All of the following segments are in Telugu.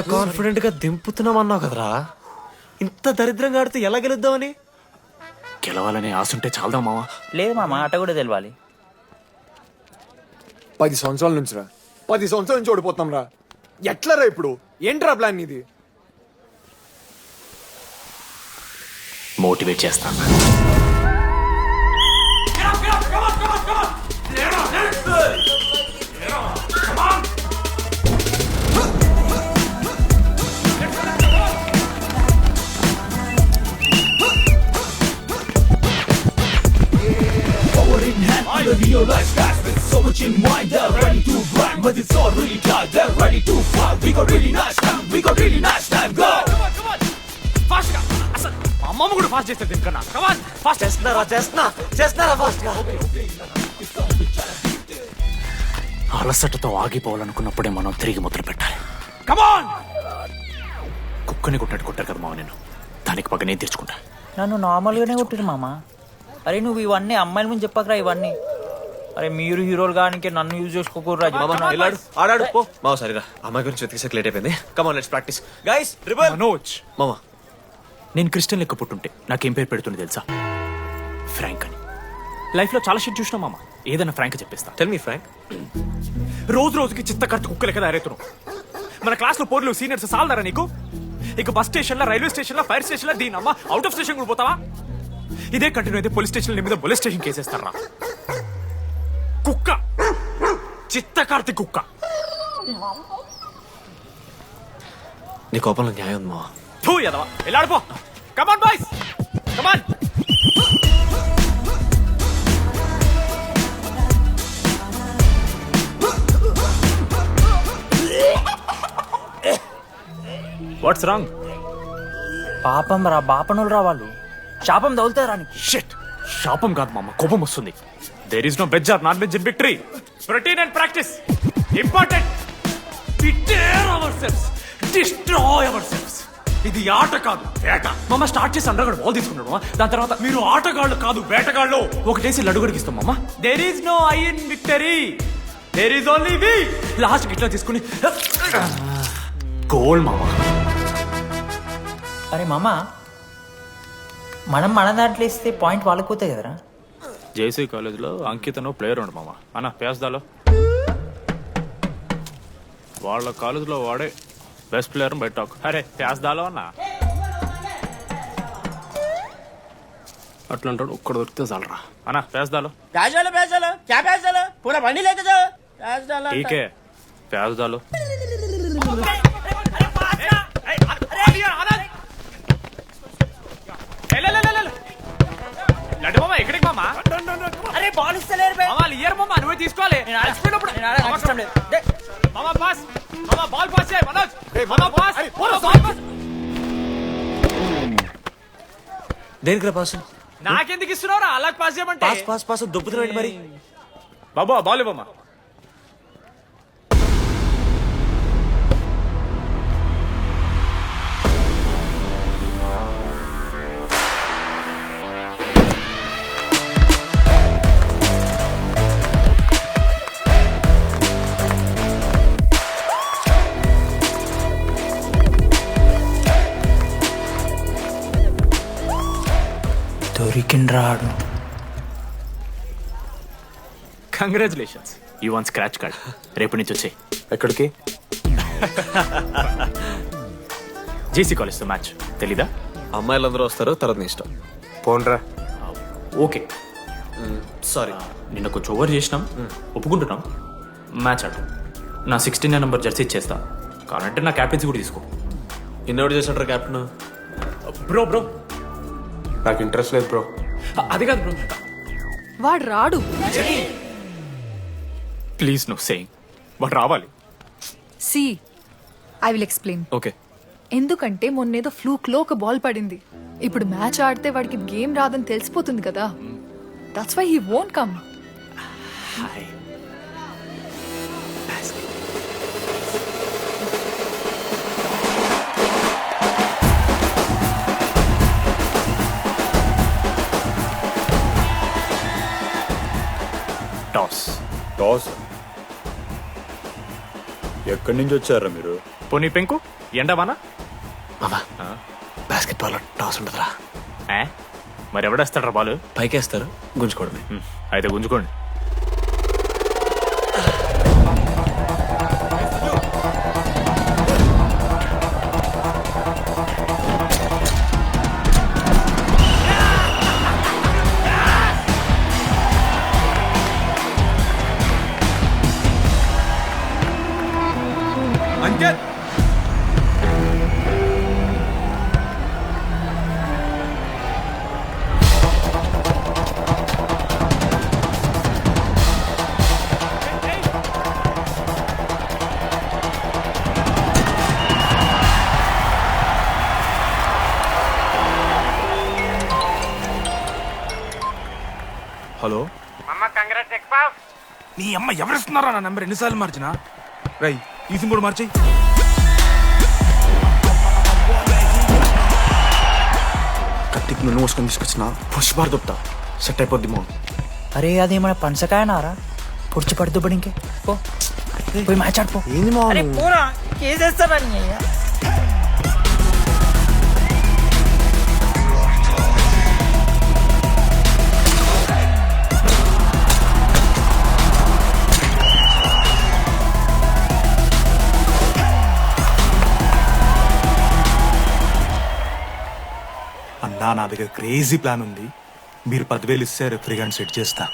అంత కాన్ఫిడెంట్గా దింపుతున్నాం అన్నావు కదరా? ఇంత దరిద్రంగా ఆడితే ఎలా గెలుద్దామని? గెలవాలనే ఆశ ఉంటే చాలదా మావా? లేదు మామ ఆట కూడా తెలవాలి. పది సంవత్సరాల నుంచి రా పది సంవత్సరాల నుంచి ఓడిపోతాం రా ఎట్లా రా ఇప్పుడు? ఏంట్రా ప్లాన్ ఇది మోటివేట్ చేస్తాను. ఫాస్ట్ చేస్తారు దీనికన్నా కమాన్ ఫాస్ట్ చేస్తున్నారా చేస్తున్నా చేస్తున్నారా ఫాస్ట్ అలసటతో ఆగిపోవాలనుకున్నప్పుడే మనం తిరిగి మొదలు పెట్టాలి. కమాన్ కుక్కని కొట్టినట్టు కొట్టారు కదా మావ నేను దానికి పగ నేను తెచ్చుకుంటా. నన్ను నార్మల్గానే కొట్టిరు మామ. అరే నువ్వు ఇవన్నీ అమ్మాయిల ముందు చెప్పకరా ఇవన్నీ. అరే మీరు హీరోలు కానీ నన్ను యూజ్ చేసుకోకూడరా వెళ్ళాడు ఆడాడు పో. అమ్మాయి గురించి వెతికేసరికి లేట్ అయిపోయింది. Come on let's practice guys rebel Manoj. మామ నేను క్రిస్టియన్ లెక్క పుట్టుంటే నాకేం పేరు పెడుతుంది తెలుసా? ఫ్రాంక్ అని. లైఫ్లో చాలా షిట్ చూసినా మామ. ఏదైనా ఫ్రాంక్ చెప్పేస్తా. టెల్ మీ ఫ్రాంక్ రోజు రోజుకి చిత్త కట్టు కుక్కలే కదా అరేతున్నావు మన క్లాస్లో పోర్లు సీనియర్స్ సాలదారా నీకు? ఇక బస్ స్టేషన్లో రైల్వే స్టేషన్లో ఫైర్ స్టేషన్లో దీని అమ్మ అవుట్ ఆఫ్ స్టేషన్ కూడా పోతావా? ఇదే కంటిన్యూ అయితే పోలీస్ స్టేషన్ నీ మీద పోలీస్ స్టేషన్ కేసేస్తారా? కుక్క. చిత్త కార్తీ కుక్క. నీ కోపంలో న్యాయం ఉంది మావ థూ ఎదవా వెళ్ళాడిపో come on boys come on what's wrong పాపం రా బాపనులు రా వాళ్ళు. శాపం తగులుతుంది రా నీకు. షిట్ శాపం కాదు మామ కోపం వస్తుంది. There is no veg or non veg in victory protein and practice important our cells destroy our cells ఇది ఆట కాదు వేట. మామ స్టార్ట్ చేసి అండర్ బాల్ తీసుకున్నాడు. దాని తర్వాత మీరు ఆటగాళ్ళు కాదు వేటగాళ్ళు. ఒకటేసి లడుగుడికి ఇస్తాం మామ. There is no I in victory there is only we last ఇట్లా తీసుకుని గోల్ మామ. అరే మామ. మనం మన దాంట్లో ఇస్తే పాయింట్ వాళ్ళకి పోతాయి కదరా? జేసీ కాలేజ్లో అంకితను ప్లేయర్ ఉండు మామ. అన్న పేస్దాలో వాళ్ళ కాలేజ్లో వాడే బెస్ట్ ప్లేయర్ బయట టాక్ అరే పేస్దాలో అన్న అట్లా అంటాడు ఒక్కడ దొరికితే చాలరా అన్న పేస్దాలో प्याज डालो प्याज डालो क्या प्याज डालो पूरा बंडी लेके जाओ प्याज डालो టీకే పేస్దాలో ఎక్కడికి మామా अरे बॉल इससे ले रहे మామా ఇయర్ మామా నువ్వే తీసుకోవాలి అలసిపోయినప్పుడు మామా పాస్ మామా బాల్ పాస్ చేయి మనోజ్ మామా పాస్ మామా బాల్ పాస్ దేనికి పాస్? నాకెందుకు ఇస్తున్నావురా? అలా పాస్ చేయమంటే. పాస్ పాస్ పాస్ దొబ్బుతున్నాడు మరి? బాబా బాల్ ఇవ్వమ్మా. దొరికిండ్రా ఆడు congratulations you won scratch card రేపు నుంచి వచ్చాయి. ఎక్కడికి? జేసీ కాలేజ్తో మ్యాచ్ తెలీదా? అమ్మాయిలందరూ వస్తారు తర్వాత నీ ఇష్టం. పోన్రా. ఓకే సారీ నిన్న కొంచెం ఓవర్ చేసినాం. ఒప్పుకుంటున్నాం. మ్యాచ్ ఆడు నా సిక్స్టీన్ నెంబర్ జెర్సీ ఇచ్చేస్తా. కావాలంటే నా క్యాప్టెన్సీ కూడా తీసుకో. ఇన్నోటి చేసినట్రా కెప్టెన్ బ్రో బ్రో నాకు ఇంట్రెస్ట్ లేదు బ్రో అది కాదు బ్రో వాడు రాడు. ప్లీజ్ నువ్వు సేయింగ్ వాడు రావాలి. See I will explain okay ఎందుకంటే మొన్నేదో ఫ్లూక్లో ఒక బాల్ పడింది. ఇప్పుడు మ్యాచ్ ఆడితే వాడికి గేమ్ రాదని తెలిసిపోతుంది కదా. That's why he won't come hi toss. Toss? ఎక్కడి నుంచి వచ్చారా మీరు? పోనీ పెంకు ఎండవానా? మామా బాస్కెట్ బాల్ టాస్ ఉంటుందిరా. ఏ? మరి ఎవడేస్తాడ్రా బాలు? పైకేస్తారు గుంజుకోవడమే. అయితే గుంజుకోండి. హలో. నీ అమ్మ ఎవరిస్తున్నారా నా నెంబర్ ఎన్నిసార్లు మార్చినా? రై ఈ సిమ్ కూడా మార్చేయి. కత్తికి నన్ను మోసుకొని తీసుకొచ్చిన పుష్ బార్ దొప్తా సెట్ అయిపోద్ది మో. అరే అది మన పనసకాయ నారా పొడిచి పడుతూ పడి ఇంకే పో. పోయి మ్యాచ్ ఆడిపో ఏంది అరే పోరా. కేసేస్తారని అయ్యా? అన్నా నా దగ్గర క్రేజీ ప్లాన్ ఉంది. మీరు పదివేలు ఇస్తే రెఫ్రీ గాని సెట్ చేస్తా.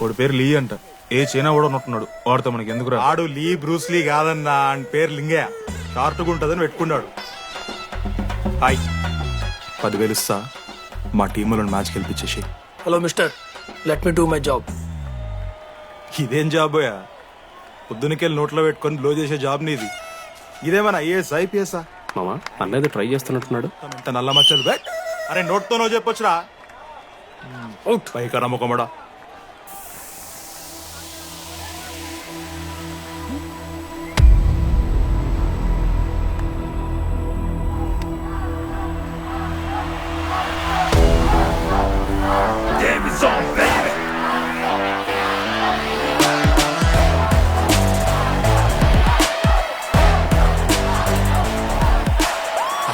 వాడి పేరు లీ అంట. ఏ చైనా కూడా ఉంటున్నాడు వాడితో మనకి ఎందుకు ఆడు లీ బ్రూస్ లీ కాదన్నా అని పేరు లింగయ్య. షార్ట్గా ఉంటుందని పెట్టుకున్నాడు. హాయ్ పదివేలు ఇస్తా. మా టీంలో match గెలిపించేసి. Hello mister let me do my job ఇదేం జాబోయా పొద్దునకెళ్ళి నోట్లో పెట్టుకొని బ్లో చేసే జాబ్ నీది. ఇదేమన్నా ఐఏఎస్ ఐపీఎస్ మామా. అన్నది ట్రై చేస్తున్నట్టున్నాడు. ఇంత నల్ల మచ్చలు బే. అరే నోట్తో నువ్వు చెప్పొచ్చురా అవుట్ పైకరా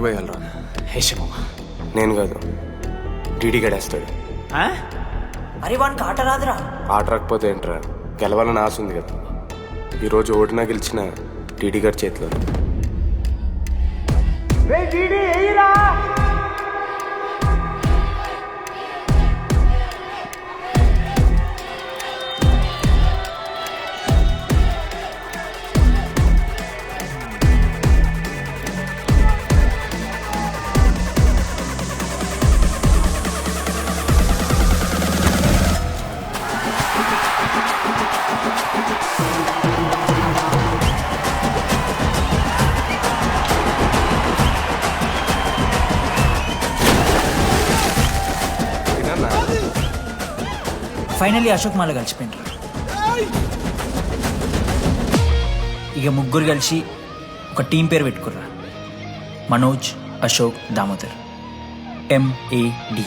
అశోక్ ఇది కూడా నువ్వే వెళ్ళరా హే శివమ్మ నేను కాదు. డీడీ గడేస్తాడు. అరే వానికి ఆట రాదురా. ఆట రాకపోతే ఏంట్రా? గెలవాలని ఆశ ఉంది కదా. ఈరోజు ఓడినా గెలిచిన డీడీ గారి చేతిలో ఫైనల్లీ అశోక్ మాల కలిసిపోయినారు ఇక ముగ్గురు కలిసి ఒక టీం పేరు పెట్టుకుర్రా. మనోజ్ అశోక్ దామోదర్. ఎంఏడి